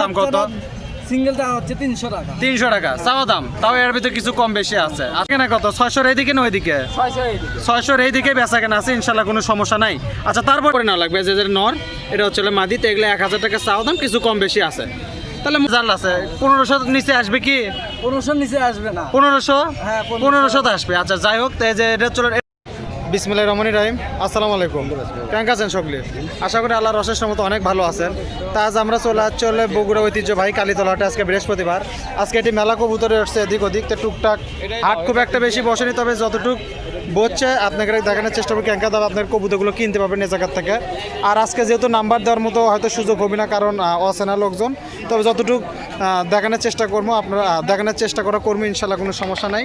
দাম কত? সিঙ্গেলটা হচ্ছে তিনশো টাকা। তিনশো টাকা। চাওয়া দাম? তাও এর ভিতরে কিছু কম বেশি আছে। কত? ছয়শোর এইদিকে না ওইদিকে? ছয়শোর এইদিকে। বেচা কেনা আছে ইনশাল্লাহ কোনো সমস্যা নাই। আচ্ছা তারপরে না লাগবে। যে নর এটা হচ্ছে হলো মাদি তো এগুলো এক হাজার টাকা চাওয়া দাম কিছু কম বেশি আছে। তাহলে জাল আছে। পনেরোশো নিচে আসবে কি? পনেরোশোর নিচে আসবে না। পনেরোশো? হ্যাঁ, পনেরোশো। আসবে। আচ্ছা যাই হোক এই যে এটা চলো বিসমিল্লাহ রহমানি রাহিম। আসসালামু আলাইকুম। কেমন আছেন সকলে? আশা করি আল্লাহ অশেষ মতো অনেক ভালো আছেন। তা আজ আমরা চলে আসছি হলে বগুড়া ঐতিহ্যবাহী কালীতলাটা আজকে বৃহস্পতিবার। আজকে এটি মেলা কবুতরে উঠছে এদিক ওদিক। তো টুকটাক হাট খুব একটা বেশি বসেনি তবে যতটুক বসছে আপনাকে দেখানোর চেষ্টা করব ক্যাঙ্কা দাম আপনার কবুতরগুলো কিনতে পারবেন এই জায়গার থেকে। আর আজকে যেহেতু নাম্বার দেওয়ার মতো হয়তো সুযোগ হবে না, কারণ অচেনা লোকজন, তবে যতটুকু দেখানোর চেষ্টা করব, আপনারা দেখানোর চেষ্টা করা করব ইনশাল্লাহ কোনো সমস্যা নাই।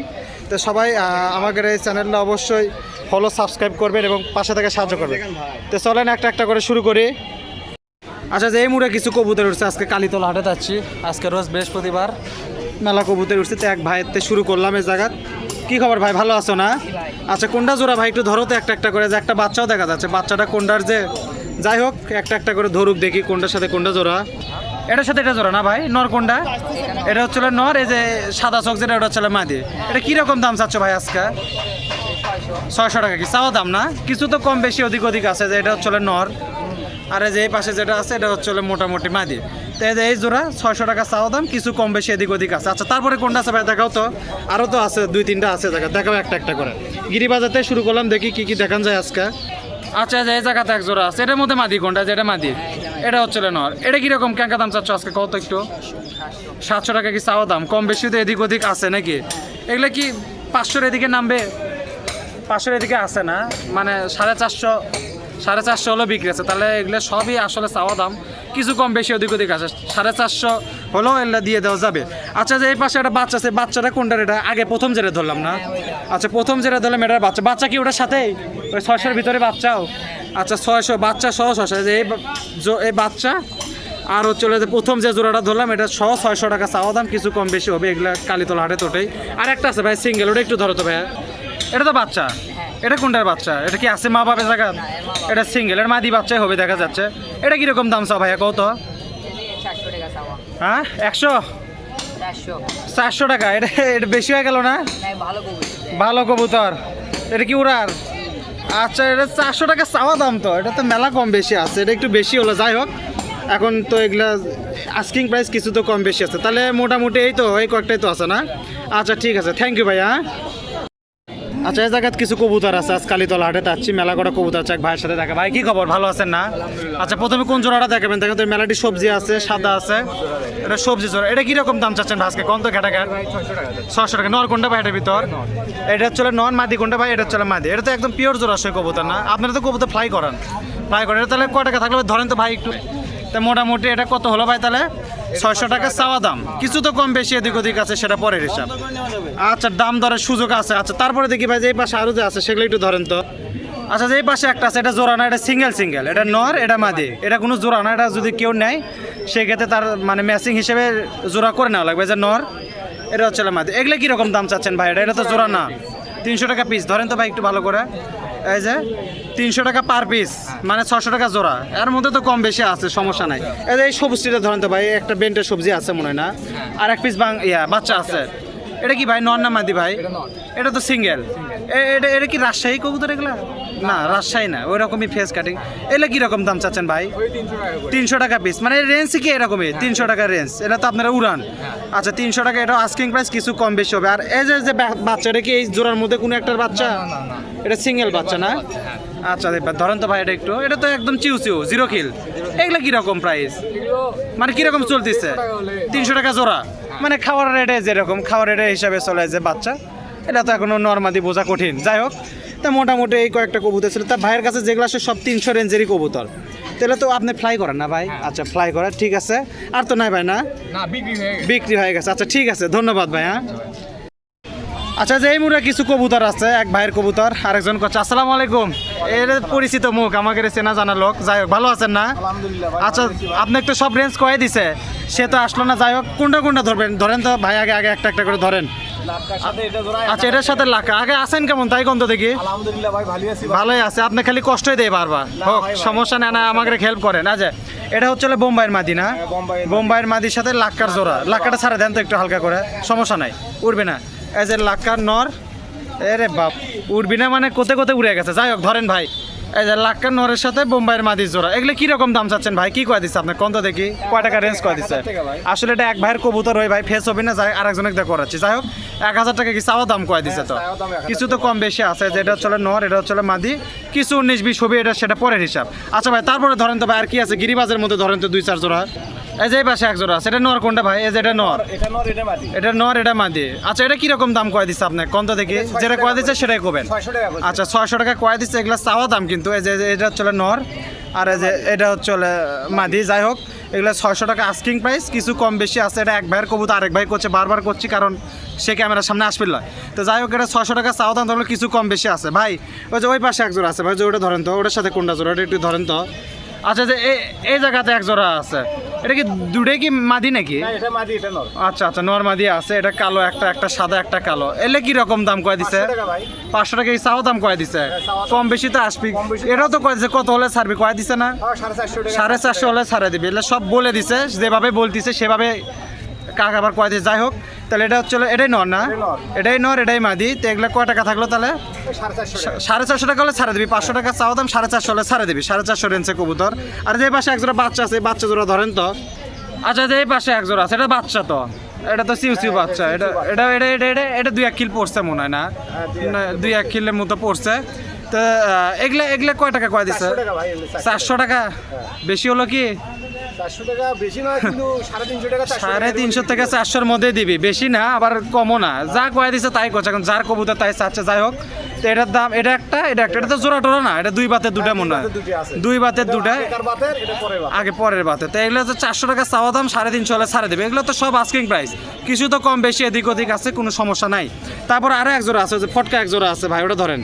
তো সবাই আমাদের এই চ্যানেলটা অবশ্যই ফলো সাবস্ক্রাইব করবেন এবং পাশে থেকে সাহায্য করবেন। তো চলেন একটা একটা করে শুরু করি। আচ্ছা যে এই মুড়ে কিছু কবুতর উঠছে, আজকে কালীতলা হাটে যাচ্ছি। আজকে রোজ বৃহস্পতিবার মেলা কবুতর উঠছে, তো এক ভাইয়ের শুরু করলাম এই জায়গা কি খবর ভাই ভালো আছো না? আচ্ছা কোনটা জোড়া ভাই একটু ধরো তো একটা একটা করে যে একটা বাচ্চাও দেখা যাচ্ছে বাচ্চাটা কোনটার যে যাই হোক একটা একটা করে ধরুক দেখি কোনটার সাথে কোনটা জোড়া। এটার সাথে এটা জোড়া না ভাই? নর কোনটা? এটা হচ্ছে নর এই যে সাদা চক যেটা ওটা হচ্ছে মাদি। এটা কীরকম দাম চাচ্ছ ভাই আজকে? ছয়শো টাকা কি চাওয়া দাম না? কিছু তো কম বেশি অধিক অধিক আছে যে এটা হচ্ছে নর। আর এই যে এই পাশে যেটা আছে এটা হচ্ছে মোটামুটি মাদি। এই জোড়া, ছয়শো টাকা চাওয়া দাম, কিছু কম বেশি এদিক ওদিক আছে। আচ্ছা তারপরে কোনটা আছে ভাই? দেখাও তো। আরও তো আছে, দুই তিনটা আছে, দেখা, দেখাও একটা একটা করে। গিরিবাজাতে শুরু করলাম, দেখি কি কি দেখান যায় আজকে। আচ্ছা এই জায়গাতে এক জোড়া আছে। এটার মধ্যে মাদি কোনটা? যেটা মাদি। এটা হচ্ছে নর এটা কীরকম? ক্যাঙ্কা দাম চাচ্ছ আজকে? কত একটু? সাতশো টাকা কি চাওয়া দাম? কম বেশি তো এদিক ওদিক আছে নাকি? এগুলো কি পাঁচশোর এদিকে নামবে? পাঁচশোর এদিকে আছে না? মানে সাড়ে চারশো সাড়ে চারশো হলো বিক্রি আছে। তাহলে এগুলো সবই আসলে চাওয়া দাম। কিছু কম বেশি ওদিক ওদিক আছে। সাড়ে চারশো হলেও এগুলো দিয়ে দেওয়া যাবে। আচ্ছা যে এই পাশে একটা বাচ্চা আছে, বাচ্চাটা কোনটার এটা? আগে প্রথম যেটা ধরলাম না? আচ্ছা প্রথম যেটা ধরলাম এটার বাচ্চা। বাচ্চা কি ওটার সাথেই? ওই ছয়শোর ভিতরে বাচ্চাও? আচ্ছা ছয়শো, বাচ্চা সহ ছয়শো। যে এই বাচ্চা আর হচ্ছে প্রথম যে জোড়াটা ধরলাম, এটা সহ ছয়শো টাকা চাওয়া দাম। কিছু কম বেশি হবে, এগুলো কালীতলা হাটে তোটেই। আর একটা আছে ভাই, সিঙ্গেল, ওটা একটু ধরো তো ভাইয়া। এটা তো বাচ্চা? এটা কোনটার বাচ্চা? এটা কি আছে মা বাপের জায়গা? এটা সিঙ্গেল এর মাদি বাচ্চাই হবে, দেখা যাচ্ছে। এটা কীরকম দাম চাও ভাইয়া কত হ্যাঁ? একশো? চারশো টাকা। এটা এটা বেশি হয়ে গেল না? ভালো কবুতর। এটা কি উড়ার? আচ্ছা এটা চারশো টাকা চাওয়া দাম তো। এটা তো মেলা কম বেশি আছে। এটা একটু বেশি হলো, যাই হোক। এখন তো এগুলা আস্কিং প্রাইস কিছু তো কম বেশি আছে। তাহলে মোটামুটি এই তো, এই কয়েকটাই তো আছে না? আচ্ছা ঠিক আছে। থ্যাংক ইউ ভাইয়া আচ্ছা এই জায়গায় কিছু কবুতর আছে আজ কালীতলা হাটে যাচ্ছি মেলা করা কবুতর আছে এক ভাইয়ের সাথে দেখা। ভাই কি খবর? ভালো আছেন না? আচ্ছা প্রথমে কোন জোড়াটা দেখাবেন? দেখেন তো মেলাটি সবজি আছে সাদা আছে এটা সবজি জোড়া। এটা কীরকম দাম চাচ্ছেন আজকে? কোন তো ঘাটা ঘাট? ছশো টাকা। নর কোনটা ভাই এটার ভিতর? এটা চলে নন মাদি কোনটা ভাই? এটা চলে মাদি। এটা তো একদম পিওর জোড়া সে কবুতর না? আপনারা তো কবুতর ফ্লাই করান। ফ্লাই করেন এটা তাহলে কয় টাকা থাকলে? ধরেন তো ভাই একটু তা মোটামুটি এটা কত হলো ভাই তাহলে? ছয়শো টাকা চাওয়া দাম। কিছু তো কম বেশি এদিক ওদিক আছে, সেটা পরের হিসাব। আচ্ছা দাম দরের সুযোগ আছে। আচ্ছা তারপরে দেখি ভাই যে এই পাশে আরও যে আছে, সেগুলো একটু ধরেন তো। আচ্ছা যে এই পাশে একটা আছে, এটা জোড়া না, এটা সিঙ্গেল সিঙ্গেল। এটা নর, এটা মাদি। এটা কোনো জোড়া না, এটা যদি কেউ নেয়, সেক্ষেত্রে তার মানে ম্যাচিং হিসেবে জোড়া করে নেওয়া লাগবে। যে নর, এটা হচ্ছে মাদি। এগুলো কীরকম দাম চাচ্ছেন ভাই? এটা এটা তো জোড়া না। তিনশো টাকা পিস ধরেন তো ভাই একটু ভালো করে। এই যে তিনশো টাকা পার পিস মানে ছশো টাকা জোড়া। এর মধ্যে তো কম বেশি আছে সমস্যা নাই। এই যে এই সবুজটিটা ধরেন তো ভাই একটা বেন্টের সবজি আছে মনে হয় না? আর এক পিস বাং ইয়া বাচ্চা আছে। এটা কি ভাই নন না মাদি ভাই? এটা তো সিঙ্গেল এটা এটা কি রাজশাহী কবুতর এগুলা? না রাজশাহী না ওই রকমই ফেস কাটিং এগুলো কীরকম দাম চাচ্ছেন ভাই? তিনশো টাকা পিস মানে রেঞ্জ কি এরকমই? তিনশো টাকা রেঞ্জ এটা তো আপনারা উড়ান। আচ্ছা তিনশো টাকা এটা আস্কিং প্রাইস কিছু কম বেশি হবে। আর এই যে বাচ্চাটা কি এই জোড়ার মধ্যে কোনো একটার বাচ্চা? এটা সিঙ্গেল বাচ্চা না? আচ্ছা ধরেন তো ভাই এটা একটু। এটা তো একদম চিউ চিউ জিরো কিল। এগুলো কীরকম প্রাইস মানে কীরকম চলতেছে? তিনশো টাকা জোড়া। মানে খাওয়ার রেটে যেরকম খাওয়ার রেটে হিসাবে চলে যে বাচ্চা। এটা তো এখনও নর্মালি বোঝা কঠিন। যাই হোক তা মোটামুটি এই কয়েকটা কবুতর ছিল। তা ভাইয়ের কাছে যেগুলো আসে সব তিনশো রেঞ্জেরই কবুতর। তাহলে তো আপনি ফ্লাই করেন না ভাই? আচ্ছা ফ্লাই করেন ঠিক আছে। আর তো নাই ভাই না? হয়ে বিক্রি হয়ে গেছে। আচ্ছা ঠিক আছে ধন্যবাদ ভাই হ্যাঁ। আচ্ছা যে এই মুড়ে কিছু কবুতর আছে এক ভাইয়ের কবুতর আরেকজন করছে আসসালামু আলাইকুম। এর পরিচিত মুখ আমাকে চেনা জানা লোক। যাই হোক ভালো আছেন না? আচ্ছা আপনি তো সব রেঞ্জ কয়ে দিছে সে তো আসলো না যাই হোক কোনটা কোনটা ধরবেন? ধরেন তো ভাই আগে আগে একটা একটা করে ধরেন। আচ্ছা এটার সাথে লাকা আগে আসেন কেমন তাই কন্ত দেখি। ভালোই আছে আপনি খালি কষ্টই দেয় বারবার। হোক। সমস্যা নেই না আমাকে হেল্প করেন। আচ্ছা এটা হচ্ছে বোম্বাইয়ের মাদি না? হ্যাঁ, বোম্বাইয়ের মাদির সাথে লাক্কার জোড়া। লাক্কাটা ছাড়া দেন তো একটু হালকা করে সমস্যা নাই উঠবে না। এই যে লাক্কার নর, এরে বাপ, উড়বি না মানে কোথায় কোথায় উড়ে গেছে। যাই হোক, ধরেন ভাই। এই যে লাক্কার নরের সাথে বোম্বাইয়ের মাদির জোড়া। এগুলো কি রকম দাম চাচ্ছেন ভাই? কি কয় দিচ্ছে আপনার? দেখি? কয় টাকা রেঞ্জ কয় দিচ্ছে। আসলে এটা এক ভাইয়ের কবুতর ওই ভাই ফেস হবে না যাই করাচ্ছি। যাই হোক এক হাজার টাকা কি চাওয়া দাম কয় দিচ্ছে তো? হ্যাঁ, কিছু তো কম বেশি আছে যেটা হচ্ছে নর এটা হচ্ছে মাদি। কিছু উনিশ বিশ হবে এটা সেটা পরের হিসাব। আচ্ছা ভাই তারপরে ধরেন তো ভাই আর কি আছে? গিরিবাজের মধ্যে ধরেন তো দুই চার জোড়া। এই যে পাশে এক জোড়া আছে এটা নর কোনটা ভাই? এই যে এটা নর। এটা নর এটা এটা এটা মাদি। আচ্ছা এটা কীরকম দাম কয় দিচ্ছে আপনার? কোন তো দেখি যেটা কয় দিচ্ছে সেটাই কবেন? 600 টাকা বলছে। আচ্ছা ছয়শো টাকা কয় দিচ্ছে এগুলা চাওয়া দাম কিন্তু এই যে যে এটা হচ্ছে নর, আর এই যে এটা হচ্ছে মাদি। যাই হোক, এগুলো ছয়শো টাকা আস্কিং প্রাইস কিছু কম বেশি আছে। এটা এক ভাইয়ের কবুতর, আরেক ভাই করছে, বারবার করছি, কারণ সে ক্যামেরার সামনে আসবে না। তো যাই হোক, এটা ছয়শো টাকা চাও দাম ধরলে কিছু কম বেশি আছে। ভাই, ওই যে ওই পাশে একজোড়া আছে, ভাই, যে ওটা ধরেন তো, ওটার সাথে কোনটা জোড়া ওটা একটু ধরেন তো। আচ্ছা যে এই এই জায়গাতে এক জোড়া আছে। এটা কি দুটোই কি মাদি নাকি? নর। আচ্ছা আচ্ছা নর্মাদি আছে এটা কালো একটা একটা সাদা একটা কালো। এলে কি রকম দাম কয় দিছে? 500 টাকা ভাই। পাঁচশো টাকা চাও দাম কয় দিছে? কম বেশি তো আসবি। এটাও তো কয় দিছে কত হলে ছাড়বি কয় দিছে না? হ্যাঁ, সাড়ে চারশো টাকা। সাড়ে চারশো হলে ছাড়ে দিবি। এলে সব বলে দিছে যেভাবে বলতিছে সেভাবে কাক আবার কয় দিছে। যাই হোক তাহলে এটা হচ্ছে এটাই নর না? এটাই নর। এটাই মাদি। তো এগুলো কয় টাকা থাকল তাহলে? সাড়ে চারশো টাকা। হলে ছাড়ে দিবি। পাঁচশো টাকা চাওয়া দাম সাড়ে চারশো হলে ছাড়ে দিবি। সাড়ে চারশো রেঞ্জে কবুতর। আর যে পাশে একজোড়া বাচ্চা আছে বাচ্চা জোড়া ধরেন তো। আচ্ছা যে পাশে একজোড়া আছে এটা বাচ্চা তো। এটা তো সিউ সিউ বাচ্চা। এটা এটা এটা এটা এটা এটা দুই এক কিল পড়ছে মনে হয় না? না, দুই এক কিলের মতো পড়ছে। তো এগুলা এগুলা কয় টাকা কয় দিছে? 400 টাকা ভাই এমনি চারশো। চারশো টাকা? বেশি হলো কি? সাড়ে তিনশো থেকে চারশোর মধ্যে দিবি। বেশি না আবার কমও না। যা কয় দিছে তাই করছে। এখন যার কবুতর তাই চাচ্ছে যাই হোক। তো এটার দাম এটা একটা এটা একটা। এটা তো জোড়া টোরা না এটা দুই বাতের দুটা মনে হয়। দুই বাতের দুটা আগে পরের বাতে তো এগুলো তো চারশো টাকা চাওয়া দাম সাড়ে তিনশো হলে ছাড়ে দেবে। এগুলো তো সব আস্কিং প্রাইস কিছু তো কম বেশি এদিক ওদিক আছে কোনো সমস্যা নাই। তারপর আরও এক জোড়া আছে যে ফটকা এক জোড়া আছে ভাই ওটা ধরেন।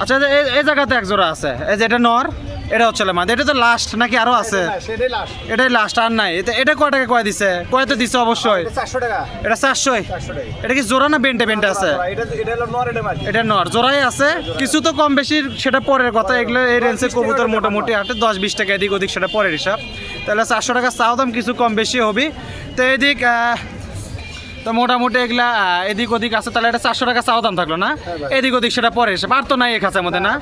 আচ্ছা এই জায়গাতে এক জোড়া আছে। এই যে এটা নর এটা হচ্ছে মাদ। এটা তো লাস্ট নাকি আরও আছে? এটাই লাস্ট আর নাই। এটা কয় টাকা কয় দিছে? কয় তো দিছে অবশ্যই। এটা চারশো এটা কি জোড়া না বেন্টে বেন্টে আছে? এটা নর জোড়াই আছে। কিছু তো কম বেশি সেটা পরের কথা। এগুলো এই রেঞ্জে কবুতর মোটামুটি আটে দশ বিশ টাকা এদিক ওদিক সেটা পরের হিসাব। তাহলে চারশো টাকা চাও দাম কিছু কম বেশি হবে। তো এদিক তো মোটামুটি এগুলা এদিক ওদিক আছে তাহলে এটা চারশো টাকা চাও দাম থাকল না? এদিক ওদিক সেটা পরে হিসাব আর তো নাই এই খাঁচার মধ্যে না।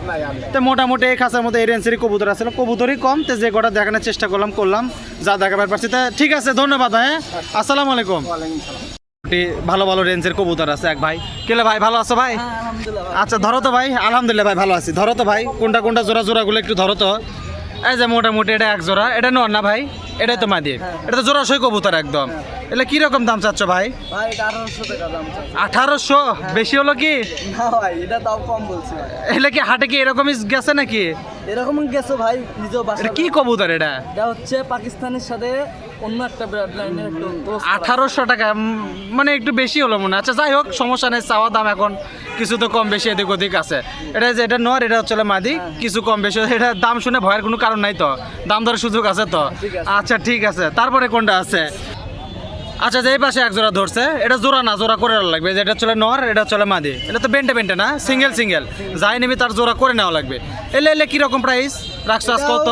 তো মোটামুটি এই খাঁচার মধ্যে এই রেঞ্জেরই কবুতর আছে। কবুতরই কম তো যে কটা দেখানোর চেষ্টা করলাম করলাম যা দেখাবার পারছি। তা ঠিক আছে ধন্যবাদ হ্যাঁ? আসসালামু আলাইকুম। মোটামুটি ভালো ভালো রেঞ্জের কবুতর আছে এক ভাই। কেলে ভাই ভালো আছো ভাই? হ্যাঁ ভাই। আচ্ছা ধরো তো ভাই আলহামদুলিল্লাহ ভাই ভালো আছি। ধরো তো ভাই কোনটা কোনটা জোড়া জোড়াগুলো একটু ধরো তো। এই যে মোটামুটি এটা এক জোড়া এটা নর না ভাই? এটাই তো মাদি। এটা তো জোড়া সই কবুতর একদম। এটা কি রকম দাম চাচ্ছ ভাই? ভাই এটা আঠারোশো বেশি হলো কি? না ভাই এটা দাম কম বলছি ভাই। এলে কি হাটে কি এরকমই গেছে নাকি? এরকম গেছে ভাই নিজেও বাসা এটা কি কবুতর এটা? এটা হচ্ছে পাকিস্তানের সাথে অন্য একটা ব্রাড লাইনের একটু। আঠারোশো টাকা মানে একটু বেশি হলো মনে আচ্ছা যাই হোক সমস্যা নেই চাওয়া দাম এখন কিছু তো কম বেশি এদিক ওদিক আছে। এটা যে এটা নর এটা হচ্ছে মাদি। কিছু কম বেশি এটা দাম শুনে ভয়ের কোনো কারণ নাই তো। দাম দরের সুযোগ আছে তো। ঠিক আছে। আচ্ছা ঠিক আছে। তারপরে কোনটা আছে? আচ্ছা যে এই পাশে এক জোড়া ধরছে, এটা জোড়া না, জোড়া করে লাগবে। যেটা চলে নর, এটা চলে মাদি। এটা তো বেন্টে বেন্টে না, সিঙ্গেল সিঙ্গেল। যাই নেবে তার জোড়া করে নেওয়া লাগবে। এলে এলে কীরকম প্রাইস রাখছো আজ কত?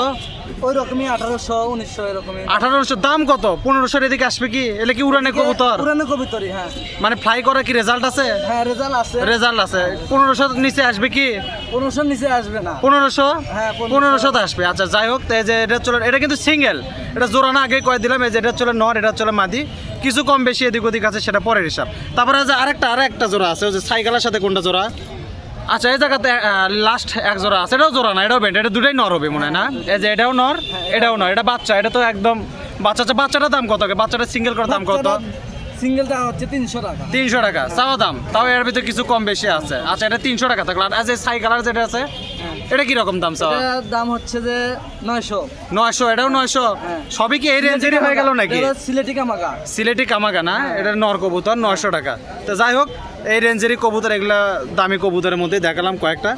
ওই রকমই আঠারোশো উনিশশো এরকমই। আঠারোশো দাম কত? পনেরোশোর এদিকে আসবে কি? এলে কি উড়ানে কবুতর? পুরানো কবিতরি হ্যাঁ। মানে ফ্লাই করা কি রেজাল্ট আছে? হ্যাঁ রেজাল্ট আছে। রেজাল্ট আছে। পনেরোশো নিচে আসবে কি? পনেরোশোর নিচে আসবে না। পনেরোশো? হ্যাঁ, পনেরোশোতে আসবে। আচ্ছা যাই হোক এই যে এটা চলে এটা কিন্তু সিঙ্গেল এটা জোড়া না আগে কয়ে দিলাম এই যে এটা চলে নর এটা চলে মাদি। কিছু কম বেশি এদিক ওদিক আছে সেটা পরের হিসাব। তারপরে যে আরেকটা আরেকটা জোড়া আছে ওই যে সাইকেলের সাথে কোনটা জোড়া? আচ্ছা এই জায়গাতে লাস্ট এক জোড়া আছে। এটাও জোড়া না এটাও বেন্ট এটা দুটাই নর হবে মনে হয় না? এই যে এটাও নর এটাও নর এটা বাচ্চা এটা তো একদম বাচ্চা আচ্ছা, বাচ্চাটার দাম কত বাচ্চাটা সিঙ্গেল করার দাম কত? সিঙ্গেল হচ্ছে তিনশো টাকা। তিনশো টাকা চাওয়া দাম তাও এর ভিতরে কিছু কম বেশি আছে। আচ্ছা এটা তিনশো টাকা থাকল আর যে সাই কালার যেটা আছে এটা কি রকম দাম চাওয়া? দাম হচ্ছে যে নয়শো। নয়শো এটাও নয়শো? হ্যাঁ। সবই কি এই রেঞ্জেরই হয়ে গেল নাকি? সিলেটি কামাকা সিলেটি কামাগা না? এটা নর কবুতর নয়শো টাকা। তো যাই হোক এই রেঞ্জেরই কবুতর এগুলা দামি কবুতরের মধ্যে দেখালাম কয়েকটা।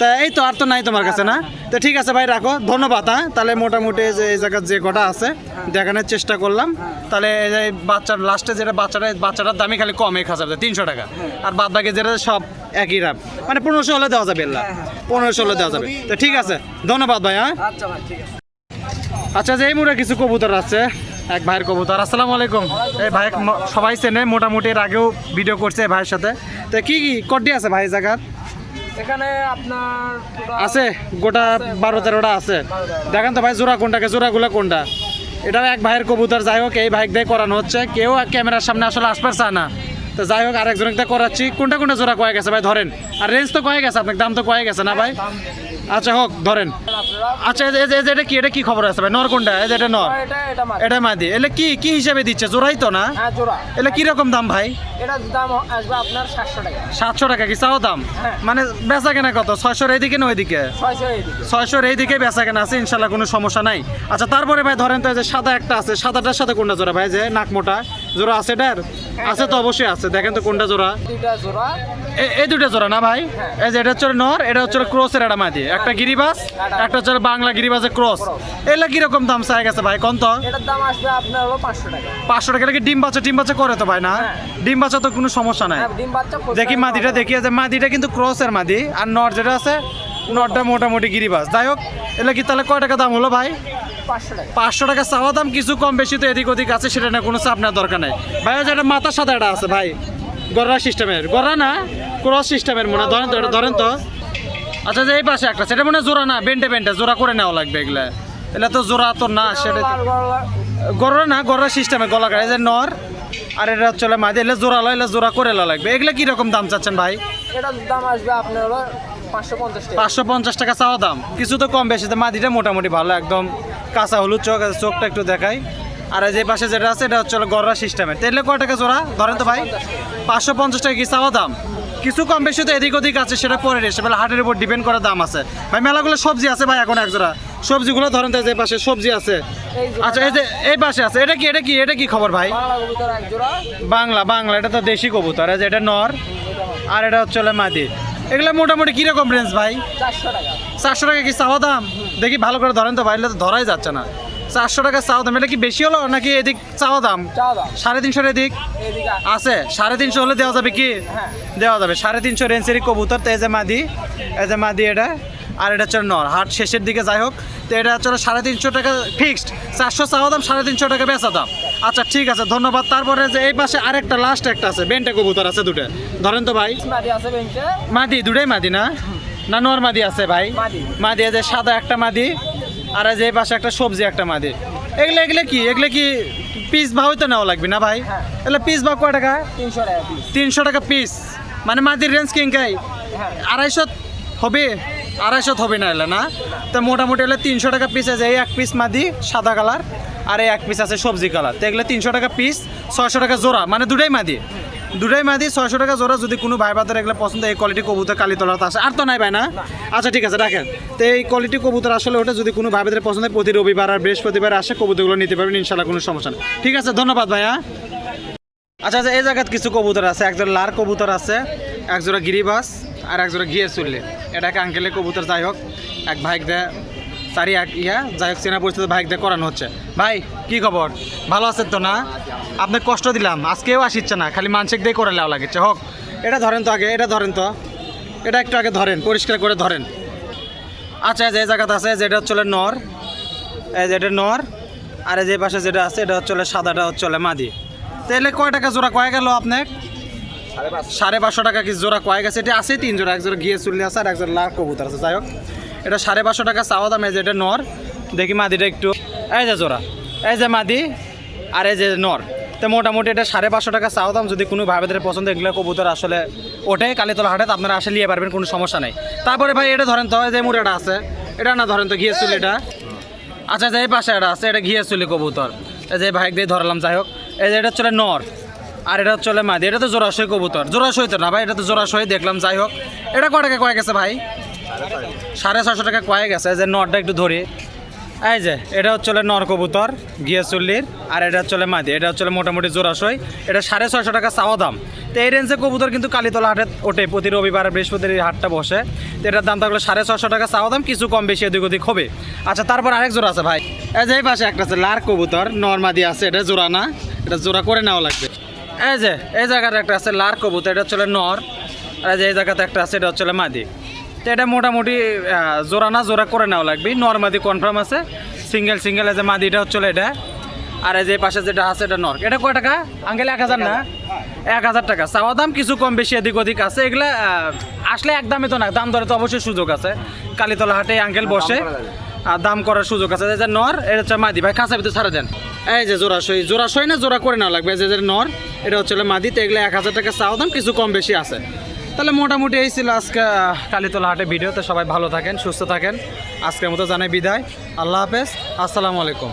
তা এই তো আর তো নাই তোমার কাছে না? তো ঠিক আছে ভাই রাখো। ধন্যবাদ হ্যাঁ? তাহলে মোটামুটি যে এই জায়গার যে কটা আছে দেখানোর চেষ্টা করলাম। তাহলে এই বাচ্চার লাস্টে যেটা বাচ্চাটা বাচ্চাটার দামই খালি কম এক হাজার তিনশো টাকা। আর বাদ বাকি যেটা সব একই রাম মানে পনেরোশো হলে দেওয়া যাবে এল্লা পনেরোশো হলে দেওয়া যাবে। তো ঠিক আছে ধন্যবাদ ভাই হ্যাঁ? আচ্ছা আচ্ছা যে এই মুড়ে কিছু কবুতর আছে এক ভাইয়ের কবুতর। আসসালামু আলাইকুম। এই ভাই সবাই চেনে মোটামুটি এর আগেও ভিডিও করছে ভাইয়ের সাথে। তো কি কি কড্ডি আছে ভাই জায়গার? এখানে আপনার আছে গোটা বারো তেরোটা আছে। দেখেন তো ভাই জোড়া কোনটাকে জোড়াগুলো কোনটা? এটা এক ভাইয়ের কবুতর যাই হোক এই ভাইক দিয়ে করানো হচ্ছে। কেউ ক্যামেরার সামনে আসলে আসবার চায় না। তো যাই হোক আরেকজনকে করাচ্ছি। কোনটা কোনটা জোড়া কয়ে গেছে ভাই ধরেন। আর রেঞ্জ তো কয়ে গেছে আপনার দাম তো কয়ে গেছে না ভাই? আচ্ছা হোক ধরেন। আচ্ছা এটা কি এটা কি খবর আছে ভাই? নর কোনটা? এটা নর। এটা মাদি। এলে কি কি হিসাবে দিচ্ছে? জোড়াই তো না? হ্যাঁ এলে কি রকম দাম ভাই? এটার দাম আসবে আপনার সাতশো টাকা। কি? চাও দাম? হ্যাঁ। মানে বেচা কেনা কত? ছয়শোর এইদিকে না ওইদিকে? ছয়শোর এইদিকে বেচা কেনা আছে ইনশাল্লাহ কোনো সমস্যা নাই। আচ্ছা তারপরে ভাই ধরেন তো এই যে সাদা একটা আছে সাদাটার সাথে কোনটা জোড়া ভাই? যে নাক মোটা। জোড়া আছে এটার? আছে তো অবশ্যই আছে। দেখেন তো কোনটা জোড়া? দুইটা জোড়া। এ- এই দুটো জোড়া না ভাই? এই যে এটা হচ্ছে নর এটা হচ্ছে ক্রসের একটা মাদি একটা গিরিবাস একটা হচ্ছে বাংলা গিরিবাসের ক্রস। এগুলা কীরকম দাম চাই গেছে ভাই? কোন তো? এটার দাম আসবে আপনার হলো পাঁচশো টাকা। পাঁচশো টাকা। লাগে ডিম বাচ্চা? ডিম বাচ্চা করে তো ভাই না? হ্যাঁ। ডিম বাচ্চা তো কোনো সমস্যা নাই। হ্যাঁ ডিম বাচ্চা দেখি মাদিটা। দেখি যে মাদিটা কিন্তু ক্রসের মাদি। আর নর যেটা আছে নরটা মোটামুটি গিরিবাস যাই হোক এগুলো কি তাহলে কয় টাকা দাম হলো ভাই? পাঁচশো টাকা। চাওয়া দাম কিছু কম বেশি তো এদিক ওদিক আছে সেটা না কোনো চাপ নেওয়ার দরকার নেই। ভাই ওই যে একটা মাথার সাথে একটা আছে ভাই গররা সিস্টেমের। গররা না ক্রস সিস্টেমের মনে ধরেন তো এটা ধরেন তো। আচ্ছা যে এই পাশে একটা সেটা মনে জোড়া না বেন্টে বেন্টে জোড়া করে নেওয়া লাগবে এগুলা। এগুলা তো জোড়া তো না সেটা গররা না গররা সিস্টেমে গলা কাটে যে নর আর এটা চলে মাঝে এলে জোড়া লয় এলে জোড়া করে নেওয়া লাগবে। এগুলা কি রকম দাম চাচ্ছেন ভাই? এটার দাম আসবে আপনার পাঁচশো পঞ্চাশ টাকা। পাঁচশো পঞ্চাশ টাকা চাওয়া দাম। কিছু তো কম বেশি তো মাদিটা মোটামুটি ভালো একদম কাঁচা হলুদ চোখ আছে, চোখটা একটু দেখাই। আর এই যে পাশে যেটা আছে এটা হচ্ছে গররা সিস্টেমের তেলে কয় টাকা জোড়া? ধরেন তো ভাই। পাঁচশো পঞ্চাশ টাকা কি চাওয়া দাম? কিছু কম বেশি তো এদিক ওদিক আছে সেটা পরে এসে বেলা হাটের উপর ডিপেন্ড করার দাম আছে। ভাই মেলাগুলো সবজি আছে ভাই এখন এক জোড়া। সবজিগুলো ধরেন তো যে পাশে সবজি আছে। আচ্ছা এই যে এই পাশে আছে। এটা কি এটা কি এটা কি খবর ভাই? বাংলা বাংলা এটা তো দেশি কবুতর। এটা নর। আর এটা হচ্ছে মাদি। এগুলো মোটামুটি কীরকম রেঞ্জ ভাই? চারশো টাকা। চারশো টাকা কি চাওয়া দাম? দেখি ভালো করে ধরেন তো বাইরে তো ধরাই যাচ্ছে না। চারশো টাকা চাওয়া দাম এটা কি বেশি হলো নাকি এদিক চাওয়া দাম? সাড়ে তিনশোর এদিক? আছে। সাড়ে তিনশো হলে দেওয়া যাবে কি? হ্যাঁ। দেওয়া যাবে। সাড়ে তিনশো রেঞ্জেরই কবুতর তো যে মাদি এজে মাদি এটা আর এটা হচ্ছে নর। হাট শেষের দিকে যাই হোক তো এটা হচ্ছে সাড়ে তিনশো টাকা ফিক্সড চারশো চাওয়া দাম সাড়ে তিনশো টাকা বেচা দাম। আচ্ছা ঠিক আছে ধন্যবাদ। তারপরে যে এই পাশে আরেকটা লাস্ট একটা আছে বেন্টে কবুতর আছে দুটো। ধরেন তো ভাই। মাদি আছে বেঞ্চে মাদি দুটাই মাদি না? না নর মাদি আছে ভাই। মাদি। যে সাদা একটা মাদি আর যে এই পাশে একটা সবজি একটা মাদি। এগুলো এগুলো কি? এগুলো কি পিস ভাও তো নেওয়া লাগবে না ভাই? হ্যাঁ। এগুলো পিস ভাও কয় টাকা? তিনশো টাকা পিস। মানে মাদির রেঞ্জ কিনকাই হ্যাঁ। আড়াইশো হবে? আড়াইশো হবে না এলে না? তো মোটামুটি হলে তিনশো টাকা পিস আছে। এই এক পিস মাদি সাদা কালার আর এই এক পিস আছে সবজি কালার। তো এগুলো তিনশো টাকা পিস ছয়শো টাকা জোড়া মানে দুটাই মাদি। দুটাই মাদি, ছয়শো টাকা জোড়া। যদি কোনো ভাই বাদের এগুলো পছন্দ, এই কোয়ালিটি কবুতর কালীতলাতে আসে আর তো নাই ভাই, না? আচ্ছা ঠিক আছে, রাখেন। তো এই কোয়ালিটি কবুতর আসলে ওটা যদি কোনো ভাই বাদের পছন্দ প্রতি রবিবার আর বৃহস্পতিবার আসে, কবুতরগুলো নিতে পারবেন ইনশাল্লাহ কোনো সমস্যা নেই। ঠিক আছে, ধন্যবাদ ভাইয়া। আচ্ছা আচ্ছা এই জায়গাত কিছু কবুতর আছে। একজোড়া লার কবুতর আছে, একজোড়া গিরিবাস, আর একজোড়া ঘিয়ে চুললে। এটাকে আঙ্কেলের কবুতর যাই হোক, এক ভাইক দে চারি এক ইয়া, যাই হোক চেনা পরিস্থিতি দিয়ে করানো হচ্ছে। ভাই, কি খবর? ভালো আছেন তো না? আপনি কষ্ট দিলাম, আজকেও আসিচ্ছে না, খালি মানসিক দিয়ে করে নেওয়া লাগছে। হোক, এটা ধরেন তো আগে, এটা ধরেন তো। এটা একটু আগে ধরেন, পরিষ্কার করে ধরেন। আচ্ছা যে এই জায়গাতে আছে, যেটা হচ্ছে নর। এই যে এটা নর, আর যে পাশে যেটা আছে, এটা হচ্ছে সাদাটা হচ্ছে মাদি। তাহলে কয় টাকা জোড়া, কয়ে গেল আপনার? সাড়ে পাঁচশো টাকা কি জোড়া কয়ে গেছে? এটা আছে তিন জোড়া এক গিয়ে চুল্লি আছে আর এক জোড়া লাখ কবুতর আছে, যাই হোক। এটা সাড়ে পাঁচশো টাকা চাওয়া দাম, এই যে এটা নর। দেখি মাদিটা একটু। এই যে জোড়া। এই যে মাদি আর এই যে নর। তো মোটামুটি এটা সাড়ে পাঁচশো টাকা চাওয়া দাম, যদি কোনো ভাইদের পছন্দ, এগুলো কবুতর আসলে ওঠে, কালীতলা হাটে আপনারা আসে নিয়ে পারবেন, কোনো সমস্যা নেই। তারপরে ভাই, এটা ধরেন তো যে মুড়াটা আছে, এটা না ধরেন তো গিয়ে এটা আচ্ছা যে এই পাশে এটা আছে, এটা ঘিয়ে চুলি কবুতর। এই যে ভাইক দিয়ে ধরলাম, যাই হোক। এই যে এটা চলে নর আর এটা চলে মাদি। এটা তো জোড়াশয় কবুতর। জোড়াশয় তো না ভাই, এটা তো জোড়াশয়, দেখলাম, যাই হোক। এটা কয় টাকা কয়ে গেছে ভাই? সাড়ে ছশো টাকা কয়ে গেছে এই যে নটটা একটু ধরি। এই যে, এটা হচ্ছে নর কবুতর গিয়াচল্লির আর এটা হচ্ছে মাদি, এটা হচ্ছে মোটামুটি জোরাশয় এটা সাড়ে ছয়শো টাকা চাওয়া দাম। তো এই রেঞ্জে কবুতর কিন্তু কালীতলা হাটে ওঠে, প্রতি রবিবার বৃহস্পতির হাটটা বসে। তো এটার দাম থাকলে সাড়ে ছশো টাকা চাওয়া দাম, কিছু কম বেশি এদিক ওদিক হবে। আচ্ছা তারপর আরেক জোড়া আছে ভাই। এই যে এই পাশে একটা আছে, লার কবুতর, নর মাদি আছে, এটা জোড়া না, এটা জোড়া করে নেওয়া লাগবে। এই যে, এই জায়গাটা একটা আছে লার কবুতর, এটা হচ্ছে নর, আর এই জায়গাতে একটা আছে, এটা হচ্ছে মাদি। তো এটা মোটামুটি জোড়া না, জোড়া করে নেওয়া লাগবে। নর্মাদি কনফার্ম আছে। সিঙ্গেল সিঙ্গেল যে মাদিটা হচ্ছে এটা। আর এই যে পাশে যেটা আছে, এটা নর এটা কয় টাকা? আঙ্কেল, এক হাজার না? এক হাজার টাকা। চাওয়া দাম কিছু কম বেশি এদিক ওদিক আছে। এগুলা আসলে একদমই তো না, দাম দরে তো অবশ্যই সুযোগ আছে। কালীতলা হাটে আঙ্কেল বসে, আর দাম করার সুযোগ আছে। যে নর এটা হচ্ছে মাদি। ভাই কাঁচা ভিতরে ছাড়া দেন। এই যে জোড়াশই জোড়াশই না, জোড়া করে নেওয়া লাগবে। যে নর এটা হচ্ছে মাদি। তো এগুলো এক হাজার টাকা চাওয়া দাম, কিছু কম বেশি আছে। তাহলে মোটামুটি এই ছিল আজকে কালিতলা হাটে ভিডিওতে। সবাই ভালো থাকেন, সুস্থ থাকেন। আজকের মতো জানাই বিদায়। আল্লাহ হাফেজ। আসসালামু আলাইকুম।